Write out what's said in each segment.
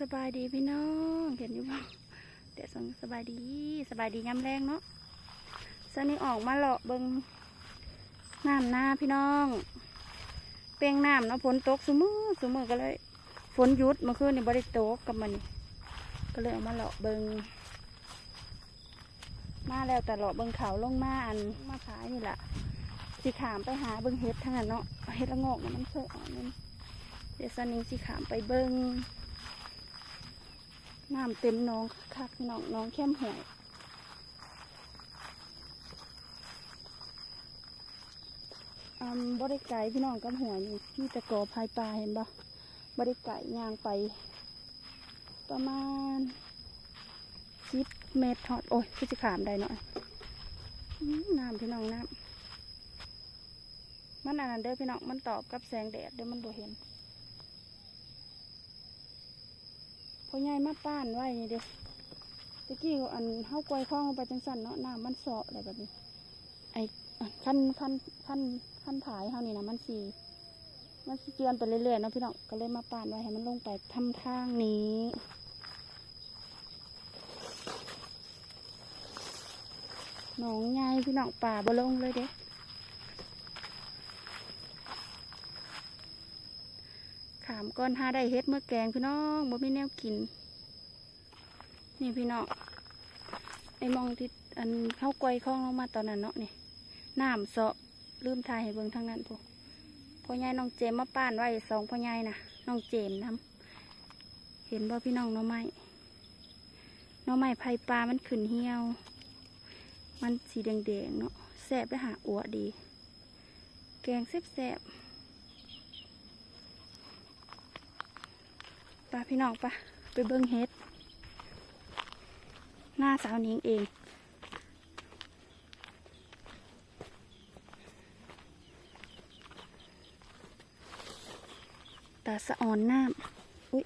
สบายดีพี่น้องเห็นอยู่บ้างเดี๋ยวส่งสบายดีสบายดีย้ำแรงเนาะสนนี้ออกมาเลาะเบิงน้ำหน้าพี่น้องเปียงน้ำเนาะฝนตกสมือสมือก็เลยฝนหยุดเมื่อคืนนี่บริโตกกับมันก็เลยออกมาเลาะเบิงมาแล้วแต่เลาะเบิงเขาลงมาอันมาขายนี่แหละสิขามไปหาเบิงเฮ็ดทั้งนั้นเนาะเฮ็ดละโงกน่ะมันเคยออกนั่นเดี๋ยวสันนิงสิขามไปเบิง น้ำเต็มน้องคักน้องน้องแค้มห่วยอืมบริไก่พี่น้องกับหัวนี่มีแตะกอพายปลาเห็นปะบริไก่ย่างไป ประมาณสิบเมตรทอดโอ้ยพี่จะขามได้หน่อยน้ำพี่น้องน้ำมันอันนั้นเด้อพี่น้องมันตอบกับแสงแดดเด้อมันบ่เห็น พอใหญ่มาป้านไว้นี่เด้อตะกี้อันเฮากล้วยคล้องลงไปจังสันเนาะน้ำมันเสาะอะไรแบบนี้ ไอ้ขั้นขั้นขั้นขั้นถ่ายเฮานี่นะมันสีมันสิเจือนไปเรื่อยๆเนาะพี่น้องก็เลยมาป้านไว้ให้มันลงไปทำทางนี้หนองใหญ่พี่น้องป่าบ่ลงเลยเด้ขามก้อนห้าได้เฮ็ดเมื่อแกงพี่น้องบ่มีแนวกิน นี่พี่น้องไอ้มองที่อันเข้ากวยคล้องลงมาตอนนั้นเนาะนี่น้ำเสาะลืมทายให้เบิ่งทางนั้นพวกพ่อใหญ่น้องเจมมาป้านไว้สองพ่อใหญ่นะน้องเจมนํเห็นบ่พี่น้องน้องไม้น้องไม้ไผ่ปลามันขึ้นเหี่ยว มันสีแดงๆเนาะแซ่บไปหาอัวดี แกงแซ่บๆ ปพี่น้องปะไปเบิ้งเฮ็ด หน้าสาวนิ้งเอง ตาสะอ่อนน้ำอุ้ย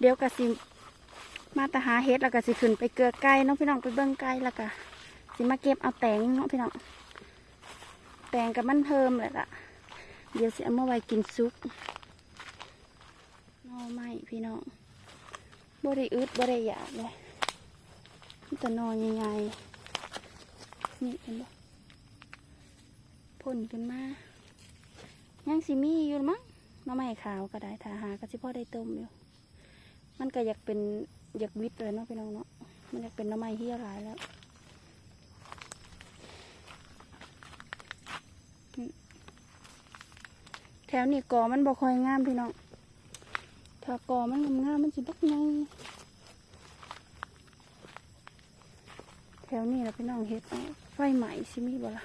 เดี๋ยวกะสิมาตาหาเฮ็ดแล้วก็สิขึ้นไปเกลือไก่เนาะพี่น้องไปเบิ้งไก่แล้วก็สิมาเก็บเอาแตงเนาะพี่น้อง แตงกับมันเพิ่มเลยล่ะ เดี๋ยวเสิเอามาไว้กินซุปนอไม้พี่น้องบ่ได้อึดบ่ได้อยากเลยมีแต่หนอนใหญ่ๆนี่เห็นบ่พ่นขึ้นมายังสิมีอยู่มั้งน่อไม้ขาวก็ได้ถ้าหาก็สิพ่อได้ต้มอยู่ มันก็อยากเป็นอยากวิทย์เลยเนาะพี่น้องเนาะมันอยากเป็นน่อไม้เฮี้ยหลายแล้ว แถวนี้กอมันบ่ค่อยงามพี่น้อง ถ้ากอมันงามๆมันสิบักไงแถวนี้ล่ะพี่น้องเฮ็ดไฟไหม้สิมีบ่ล่ะ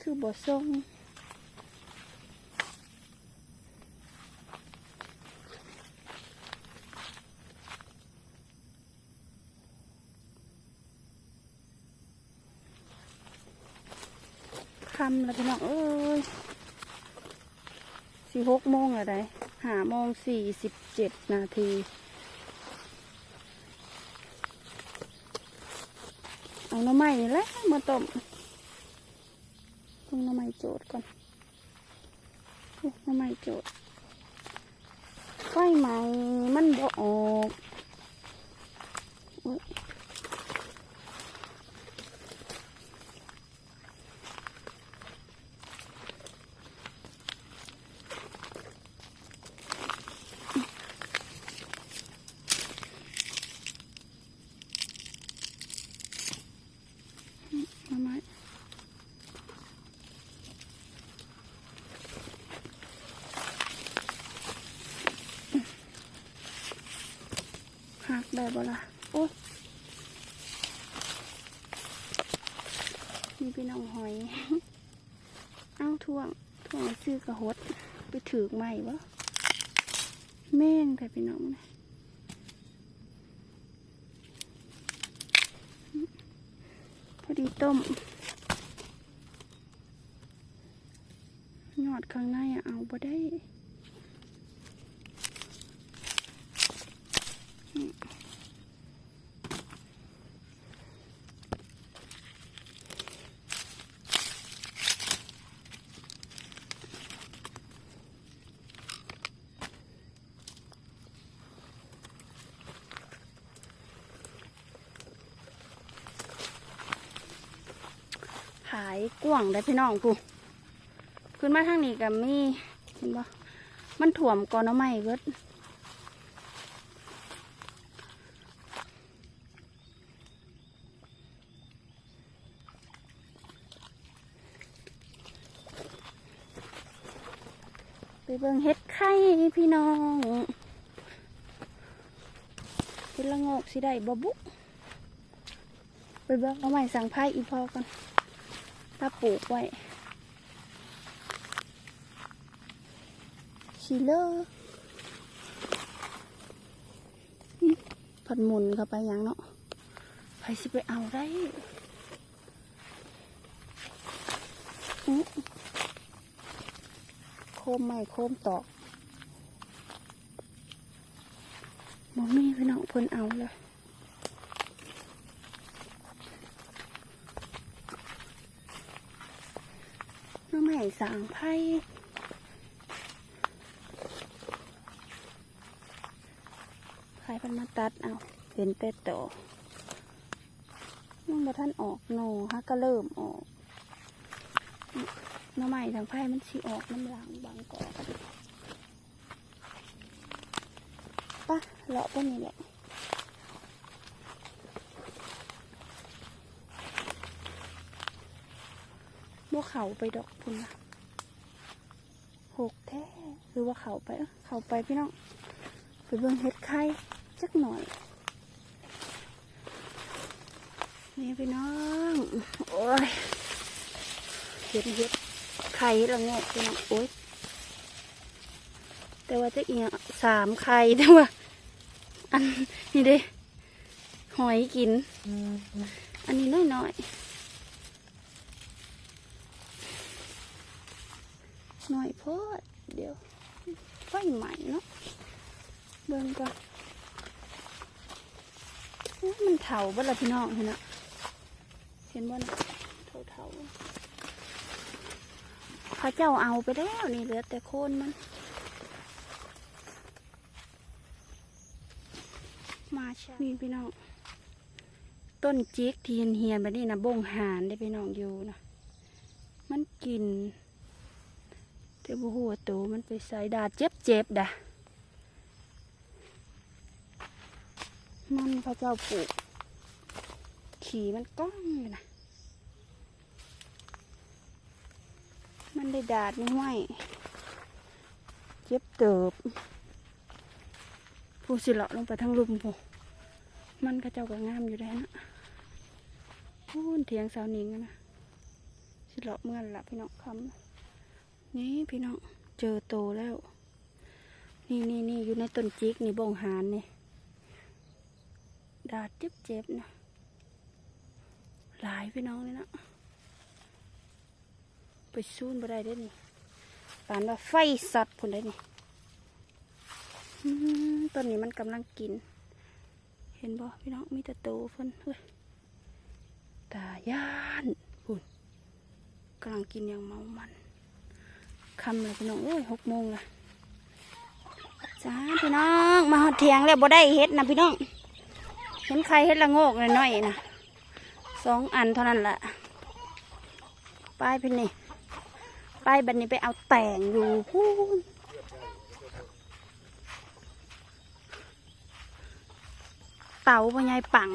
คือบ่ทรง คำแล้วพี่น้องเอ้ยสี่หกโมงอะไรหาโมงสี่สิบเจ็ดนาทีเอาหน้ำไม้นี่แหละมาต้มต้องหน้ำไม้โจดก่อนหน้ำไม้โจดไฟไหม้มันบ่ออกโอ้ยหน้ำไม้หักได้ บ่ล่ะโอ้ยมีพี่น้องหอย เอ้าท่วงท่วงซื้อกระหด ไปถือใหม่วะแม่งแต่พี่น้องนะพอดีต้มยอดข้างในอะเอาบ่ได้ายกว้างได้พี่น้องกูขึ้นมาทางนี้กับมีเห็นบ่มันถ่วมกอนเอาไม้เบิดไปเบิ่งเฮ็ดไข่พี่น้องเฮ็ดละงกสิได้บ่บุไปเบิ่งเอาใหม่สั่งไพ่อีพอก่อน ถ้าปลูกไว้ชิเลอร์ผัดหมุนเข้าไปยังเนาะไผสิไปเอาได้โคมใหม่โคมตอกมอมี่พี่น้องเพิ่นเอาเลย น้องให ม่สางไพ่ไพ่เป็นมาตัดเอาเห็นแต่โตยังบ่ท่านออกโนฮะก็เริ่มออกน้องใหม่ทางไพ่มันชีออกน้ำหลังบางกอกปะเลาะพวกนี้แหละ บ่เขาไปดอกพุ่นนะหกแท้หรือว่าเขาไปเอ้อเขาไปพี่น้องไปเบิ่งเห็ดไข่จักหน่อย นี่พี่น้อง โอ้ยเห็ดเห็ดไข่ละโงกพี่น้องโอ้ยแต่ว่าจะเอียงสามไข่แต่ว่าอันนี้เด้หอยกิน อันนี้น้อยๆ หน่อยโพดเดี๋ยวไฟใหม่เนาะเบิ่งก่อนโอ้ยมันเถาบ่ละพี่น้องเห็นนะเห็นบ่นะเถาเถาๆเขาเจ้าเอาไปแล้วนี่เหลือแต่โคนมัน มาใช่นี่พี่น้อง ต้นจิกที่เฮียนๆแบบนี้นะบ่งหานได้พี่น้องอยู่นะมันกิน แต่บ่ฮู้ว่าโตมันไปใส่ดาดเจ็บๆดะมันพระเจ้าปลูกขี่มันก้องอยู่นะมันได้ดาดไม่ไหวเจ็บเติบผู้สิเลาะลงไปทั้งลุมผู้มันก็เจ้าก็งามอยู่ได้นะพูนเถียงสาวหนิงนะสิเลาะเมื่อนละพี่น้องคำ นี่พี่น้องเจอโตแล้ว นี่นี่นี่อยู่ในต้นจิกนี่บ่งหานนี่ดาดเจ็บเจ็บนะหลายพี่น้องเลยนะไปซูนบ่ได้ด้อนี่ปานว่าไฟสัตว์พุ่นได้นี่อืมต้นนี้มันกำลังกิน เห็นบ่พี่น้องมีแต่โตเพิ่นเฮ้ยตาย่านพุ่นกำลังกินอย่างเมามัน คำเลยพี่น้องเอ้ยหกโมงละจ้าพี่น้องมาหอดเถียงแล้วบ่ได้เฮ็ดนะพี่น้องเห็นใครเฮ็ดละโงกหน่อยๆนะสองอันเท่านั้นแหละไปพี่นี่ไปบันนี้ไปเอาแต่งอยู่พูนเต่าพ่อใหญ่ปัง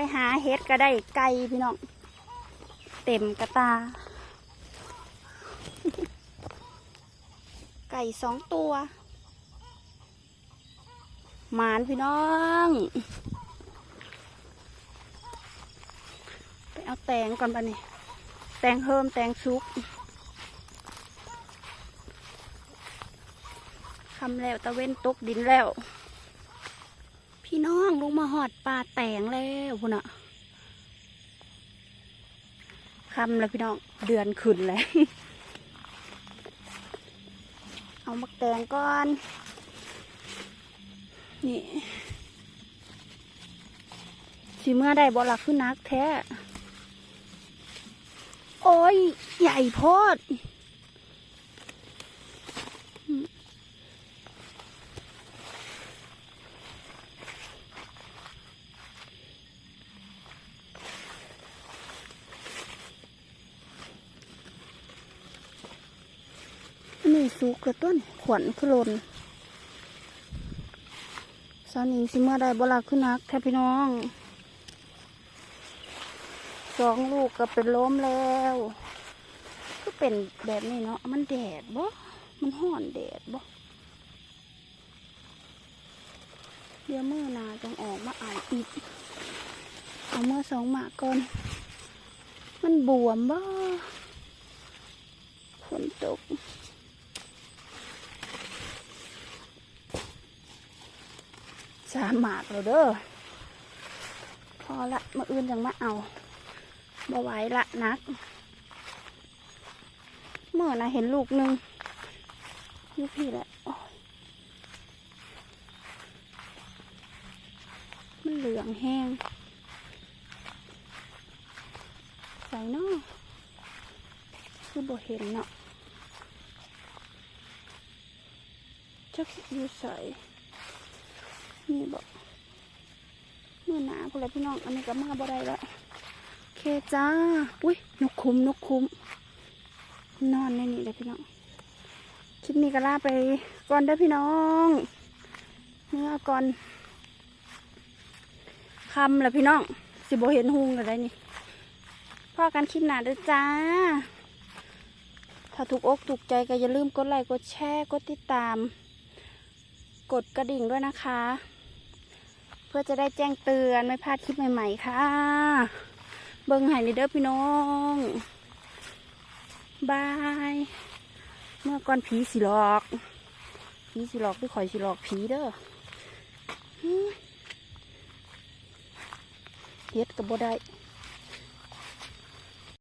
ไปหาเฮ็ดก็ได้ไก่พี่น้อง เต็มกระตา ไก่สองตัวหมานพี่น้อง ไปเอาแตงก่อนปะนี่แตงเฮิมแตงซุกคำแล้วตะเว้นตกดินแล้ว พี่น้องลงมาหอดปลาแตงแล้วพุ่นอะคำแล้วพี่น้องเดือนขึ้นแล้วเอามักแตงก่อน นี่สีเมื่อได้บ่ลักขึ้นนักแท้ โอ้ย ใหญ่โพด สุกกระต้นขวัญขึ้นลนสาวนิงสิเมื่อใดบลาขึ้นนักแทบพี่น้องสองลูกก็เป็นล้มแล้ว ก็เป็นแบบนี้เนาะมันแดดบ่ มันห่อนแดดบ่เดี๋ยวเมื่อนาจงออกมาเอานอีกเอาเมื่อสองหมากก่อน มันบวมบ่ฝนตก สามหมากแล้วเด้อพอละมาอื่นยังมาเอาบ่ไหวละนัก เมื่อนะเห็นลูกหนึ่งลูกพี่แหละมันเหลืองแห้ง ใส่เนาะคือบ่เห็นเนาะจักอยู่ใส่ นี่บอกเมื่อหนาพอแล้วพี่น้องอันนี้ก็มาบ่ได้แล้วเคจ้าอุ้ยนกคุ้มนกคุ้มนอนในนี้เลยพี่น้องคลิปนี้ก็ลาไปก่อนเด้อพี่น้องเมื่อก่อนคำแล้วพี่น้อง สิบ่เห็นหุงอะไรนี่พ่อกันคลิปหนาเด้อจ้า ถ้าถูกอกถูกใจก็อย่าลืมกดไลค์กดแชร์กดติดตาม กดกระดิ่งด้วยนะคะ เพื่อจะได้แจ้งเตือนไม่พลาดคลิปใหม่ๆค่ะ เบิ่งหายในเด้อพี่น้องบาย เมื่อก่อนผีสิหลอก ผีสิหลอกพี่ข่อยสิหลอกผีเด้อเฮ็ดกับบ่ได้